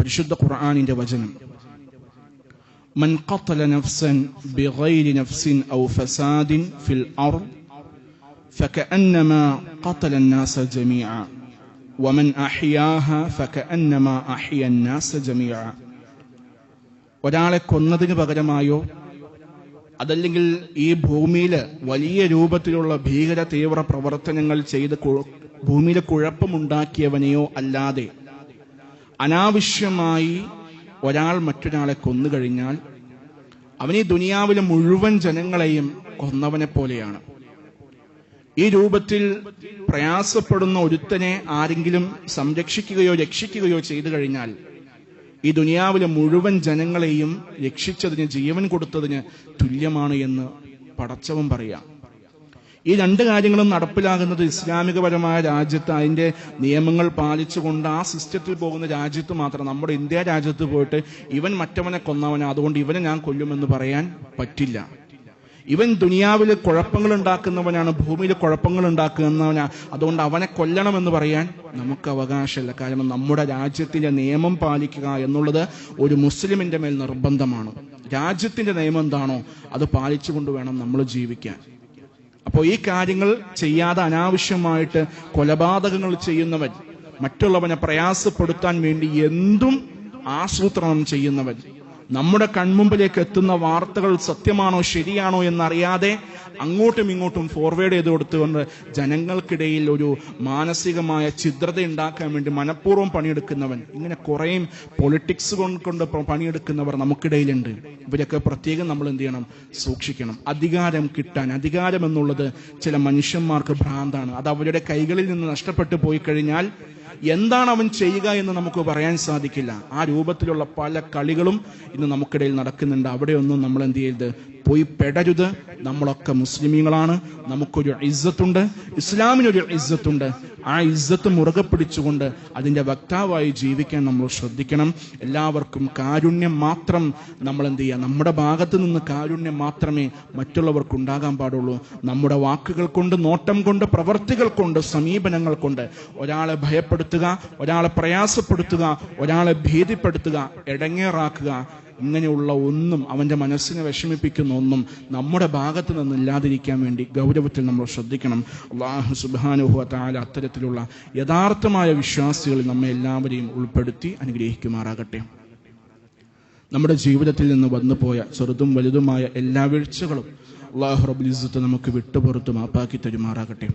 Speaker 1: പരിശുദ്ധ ഖുർആാനിന്റെ വചനം من قتل نفسا بغير نفس أو فساد في الأرض فكأنما قتل الناس جميعا ومن أحياها فكأنما أحيا الناس جميعا ഒരാളെ കൊന്നതിന് പകരമായോ അതല്ലെങ്കിൽ ഈ ഭൂമിയിൽ വലിയ രൂപത്തിലുള്ള ഭീകര തീവ്ര പ്രവർത്തനങ്ങൾ ചെയ്ത് ഭൂമിയിൽ കുഴപ്പമുണ്ടാക്കിയവനെയോ അല്ലാതെ അനാവശ്യമായി ഒരാൾ മറ്റൊരാളെ കൊന്നുകഴിഞ്ഞാൽ അവൻ ഈ ദുനിയാവിലെ മുഴുവൻ ജനങ്ങളെയും കൊന്നവനെ പോലെയാണ്. ഈ രൂപത്തിൽ പ്രയാസപ്പെടുന്ന ഒരുത്തനെ ആരെങ്കിലും സംരക്ഷിക്കുകയോ രക്ഷിക്കുകയോ ചെയ്തു കഴിഞ്ഞാൽ ഈ ദുനിയാവിലെ മുഴുവൻ ജനങ്ങളെയും രക്ഷിച്ചതിന് ജീവൻ കൊടുത്തതിന് തുല്യമാണ് എന്ന് പടച്ചവൻ പറയാം. ഈ രണ്ട് കാര്യങ്ങളും നടപ്പിലാകുന്നത് ഇസ്ലാമികപരമായ രാജ്യത്ത് അതിന്റെ നിയമങ്ങൾ പാലിച്ചുകൊണ്ട് ആ സിസ്റ്റത്തിൽ പോകുന്ന രാജ്യത്ത് മാത്രം. നമ്മുടെ ഇന്ത്യ രാജ്യത്ത് പോയിട്ട് ഇവൻ മറ്റവനെ കൊന്നവനെ. അതുകൊണ്ട് ഇവനെ ഞാൻ കൊല്ലുമെന്ന് പറയാൻ പറ്റില്ല. ഇവൻ ദുനിയാവിൽ കുഴപ്പങ്ങൾ ഉണ്ടാക്കുന്നവനാണ് ഭൂമിയിൽ കുഴപ്പങ്ങൾ ഉണ്ടാക്കുന്നവനാ. അതുകൊണ്ട് അവനെ കൊല്ലണമെന്ന് പറയാൻ നമുക്ക് അവകാശമില്ല. കാരണം നമ്മുടെ രാജ്യത്തിന്റെ നിയമം പാലിക്കുക എന്നുള്ളത് ഒരു മുസ്ലിമിന്റെ മേൽ നിർബന്ധമാണ്. രാജ്യത്തിന്റെ നിയമം എന്താണോ അത് പാലിച്ചുകൊണ്ട് വേണം നമ്മൾ ജീവിക്കാൻ. അപ്പോൾ ഈ കാര്യങ്ങൾ ചെയ്യാതെ അനാവശ്യമായിട്ട് കൊലപാതകങ്ങൾ ചെയ്യുന്നവൻ മറ്റുള്ളവനെ പ്രയാസപ്പെടുത്താൻ വേണ്ടി എന്തും ആസൂത്രണം ചെയ്യുന്നവൻ. നമ്മുടെ കൺമുമ്പിലേക്ക് എത്തുന്ന വാർത്തകൾ സത്യമാണോ ശരിയാണോ എന്നറിയാതെ അങ്ങോട്ടും ഇങ്ങോട്ടും ഫോർവേഡ് ചെയ്ത് കൊടുത്തുകൊണ്ട് ജനങ്ങൾക്കിടയിൽ ഒരു മാനസികമായ ഛിദ്രത ഉണ്ടാക്കാൻ വേണ്ടി മനഃപൂർവം പണിയെടുക്കുന്നവൻ ഇങ്ങനെ കുറേയും പൊളിറ്റിക്സ് കൊണ്ട് പണിയെടുക്കുന്നവർ നമുക്കിടയിലുണ്ട്. ഇവരൊക്കെ പ്രത്യേകം നമ്മൾ എന്ത് ചെയ്യണം? സൂക്ഷിക്കണം. അധികാരം കിട്ടാൻ അധികാരം എന്നുള്ളത് ചില മനുഷ്യന്മാർക്ക് ഭ്രാന്താണ്. അത് അവരുടെ കൈകളിൽ നിന്ന് നഷ്ടപ്പെട്ടു പോയി കഴിഞ്ഞാൽ എന്താണ് അവൻ ചെയ്യുക എന്ന് നമുക്ക് പറയാൻ സാധിക്കില്ല. ആ രൂപത്തിലുള്ള പല കളികളും ഇന്ന് നമുക്കിടയിൽ നടക്കുന്നുണ്ട്. അവിടെയൊന്നും നമ്മൾ എന്ത് ചെയ്യരുത്? പോയി പെടരുത്. നമ്മളൊക്കെ മുസ്ലിമീങ്ങളാണ്. നമുക്കൊരു ഇസ്സത്തുണ്ട്. ഇസ്ലാമിനൊരു ഇസ്സത്തുണ്ട്. ആ ഇസ്സത്ത് മുറുകെ പിടിച്ചുകൊണ്ട് അതിന്റെ വക്താവായി ജീവിക്കാൻ നമ്മൾ ശ്രദ്ധിക്കണം. എല്ലാവർക്കും കാരുണ്യം മാത്രം നമ്മൾ എന്ത് ചെയ്യുക? നമ്മുടെ ഭാഗത്ത് നിന്ന് കാരുണ്യം മാത്രമേ മറ്റുള്ളവർക്ക് ഉണ്ടാകാൻ പാടുള്ളൂ. നമ്മുടെ വാക്കുകൾ കൊണ്ട് നോട്ടം കൊണ്ട് പ്രവർത്തികൾ കൊണ്ട് സമീപനങ്ങൾ കൊണ്ട് ഒരാളെ ഭയപ്പെടുത്തുക ഒരാളെ പ്രയാസപ്പെടുത്തുക ഒരാളെ ഭീതിപ്പെടുത്തുക ഇടങ്ങേറാക്കുക. ഇങ്ങനെയുള്ള ഒന്നും അവന്റെ മനസ്സിനെ വിഷമിപ്പിക്കുന്ന ഒന്നും നമ്മുടെ ഭാഗത്ത് നിന്ന് ഇല്ലാതിരിക്കാൻ വേണ്ടി ഗൗരവത്തിൽ നമ്മൾ ശ്രദ്ധിക്കണം. അള്ളാഹു സുബാനുഹു താല അത്തരത്തിലുള്ള യഥാർത്ഥമായ വിശ്വാസികളിൽ നമ്മെ എല്ലാവരെയും ഉൾപ്പെടുത്തി അനുഗ്രഹിക്കുമാറാകട്ടെ. നമ്മുടെ ജീവിതത്തിൽ നിന്ന് വന്നുപോയ ചെറുതും വലുതുമായ എല്ലാ വീഴ്ചകളും അള്ളാഹു റബുലിസത്ത് നമുക്ക് വിട്ടുപുറത്ത് മാപ്പാക്കി തരുമാറാകട്ടെ.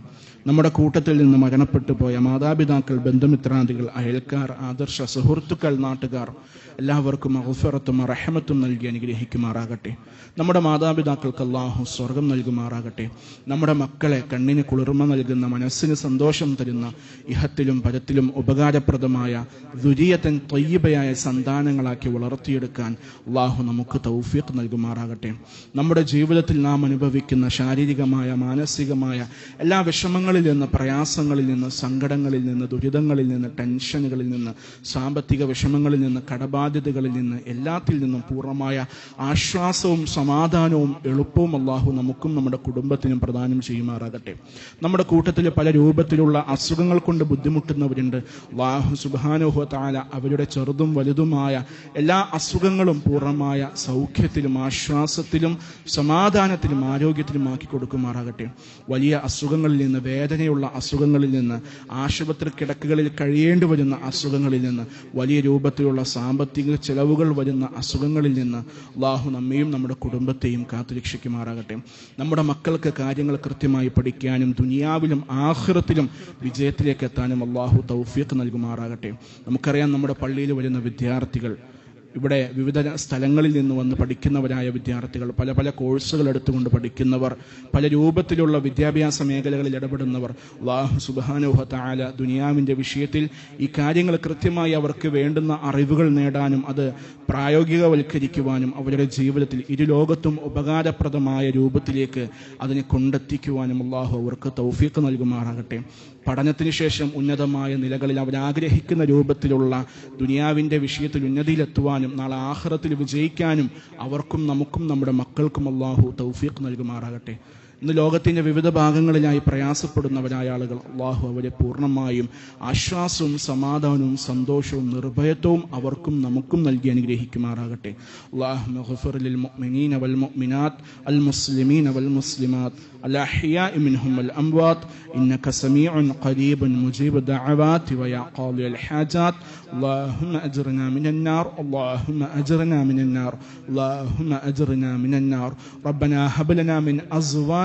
Speaker 1: നമ്മുടെ കൂട്ടത്തിൽ നിന്ന് മരണപ്പെട്ടു പോയ മാതാപിതാക്കൾ ബന്ധുമിത്രാദികൾ അയൽക്കാർ ആദർശ സുഹൃത്തുക്കൾ നാട്ടുകാർ എല്ലാവർക്കും അഹുഫറത്തും റഹമത്തും നൽകി അനുഗ്രഹിക്കുമാറാകട്ടെ. നമ്മുടെ മാതാപിതാക്കൾക്ക് അള്ളാഹു സ്വർഗം നൽകുമാറാകട്ടെ. നമ്മുടെ മക്കളെ കണ്ണിന് കുളിർമ നൽകുന്ന മനസ്സിന് സന്തോഷം തരുന്ന ഇഹത്തിലും പരത്തിലും ഉപകാരപ്രദമായ ദുരിയത്തൻ തൊയ്യബയായ സന്താനങ്ങളാക്കി വളർത്തിയെടുക്കാൻ അള്ളാഹു നമുക്ക് തൗഫീഖ് നൽകുമാറാകട്ടെ. നമ്മുടെ ജീവിതത്തിൽ നാം അനുഭവിക്കുന്ന ശാരീരികമായ മാനസികമായ എല്ലാ വിഷമങ്ങളിൽ നിന്ന് പ്രയാസങ്ങളിൽ നിന്ന് സങ്കടങ്ങളിൽ നിന്ന് ദുരിതങ്ങളിൽ നിന്ന് ടെൻഷനുകളിൽ നിന്ന് സാമ്പത്തിക വിഷമങ്ങളിൽ നിന്ന് കടബാധ്യതകളിൽ നിന്ന് എല്ലാത്തിൽ നിന്നും പൂർണമായ ആശ്വാസവും സമാധാനവും എളുപ്പവും അള്ളാഹു നമുക്കും നമ്മുടെ കുടുംബത്തിനും പ്രദാനം ചെയ്യുമാറാകട്ടെ. നമ്മുടെ കൂട്ടത്തിൽ പല രൂപത്തിലുള്ള അസുഖങ്ങൾ കൊണ്ട് ബുദ്ധിമുട്ടുന്നവരുണ്ട്. അള്ളാഹു സുബാനുഹു താല അവരുടെ ചെറുതും വലുതുമായ എല്ലാ അസുഖങ്ങളും പൂർണമായ സൗഖ്യത്തിലും ആശ്വാസത്തിലും സമാധാനത്തിലും ആരോഗ്യത്തിലും ആക്കി കൊടുക്കുമാറാകട്ടെ. വലിയ അസുഖങ്ങളിൽ നിന്ന് വേദനയുള്ള അസുഖങ്ങളിൽ നിന്ന് ആശുപത്രി കിടക്കുകളിൽ കഴിയേണ്ടി വരുന്ന അസുഖങ്ങളിൽ നിന്ന് വലിയ രൂപത്തിലുള്ള സാമ്പത്തിക ചെലവുകൾ വരുന്ന അസുഖങ്ങളിൽ നിന്ന് അള്ളാഹു നമ്മയും നമ്മുടെ കുടുംബത്തെയും കാത്തുരക്ഷിക്കുമാറാകട്ടെ നമ്മുടെ മക്കൾക്ക് കാര്യങ്ങൾ കൃത്യമായി പഠിക്കാനും ദുനിയാവിലും ആഹ്റത്തിലും വിജയത്തിലേക്ക് എത്താനും അള്ളാഹു തൗഫീഖ് നൽകുമാറാകട്ടെ. നമുക്കറിയാം നമ്മുടെ പള്ളിയിൽ വരുന്ന വിദ്യാർത്ഥികൾ ഇവിടെ വിവിധ സ്ഥലങ്ങളിൽ നിന്ന് വന്ന് പഠിക്കുന്നവരായ വിദ്യാർത്ഥികൾ പല പല കോഴ്സുകൾ എടുത്തുകൊണ്ട് പഠിക്കുന്നവർ പല രൂപത്തിലുള്ള വിദ്യാഭ്യാസ മേഖലകളിൽ ഇടപെടുന്നവർ അള്ളാഹു സുബാനുഹ ദുനിയാവിന്റെ വിഷയത്തിൽ ഈ കാര്യങ്ങൾ കൃത്യമായി അവർക്ക് വേണ്ടുന്ന അറിവുകൾ നേടാനും അത് പ്രായോഗികവൽക്കരിക്കുവാനും അവരുടെ ജീവിതത്തിൽ ഇരുലോകത്തും ഉപകാരപ്രദമായ രൂപത്തിലേക്ക് അതിനെ കൊണ്ടെത്തിക്കുവാനും അള്ളാഹു അവർക്ക് തൗഫീക്ക് നൽകുമാറാകട്ടെ. പഠനത്തിന് ശേഷം ഉന്നതമായ നിലകളിൽ അവരാഗ്രഹിക്കുന്ന രൂപത്തിലുള്ള ദുനിയാവിന്റെ വിഷയത്തിൽ ഉന്നതിയിലെത്തുവാനും നാളെ ആഹ്റത്തിൽ വിജയിക്കാനും അവർക്കും നമുക്കും നമ്മുടെ മക്കൾക്കും അള്ളാഹു തൗഫീഖ് നൽകുമാറാകട്ടെ. ഇന്ന് ലോകത്തിന്റെ വിവിധ ഭാഗങ്ങളിലായി പ്രയാസപ്പെടുന്നവരായ ആളുകൾ അള്ളാഹു അവരെ പൂർണ്ണമായും ആശ്വാസവും സമാധാനവും സന്തോഷവും നിർഭയത്വവും അവർക്കും നമുക്കും നൽകി അനുഗ്രഹിക്കുമാറാകട്ടെ الأحياء منهم والأموات إنك سميع قريب مجيب الدعوات ويا قاضي الحاجات اللهم أجرنا من النار اللهم أجرنا من النار اللهم أجرنا من النار ربنا هب لنا من أزواجنا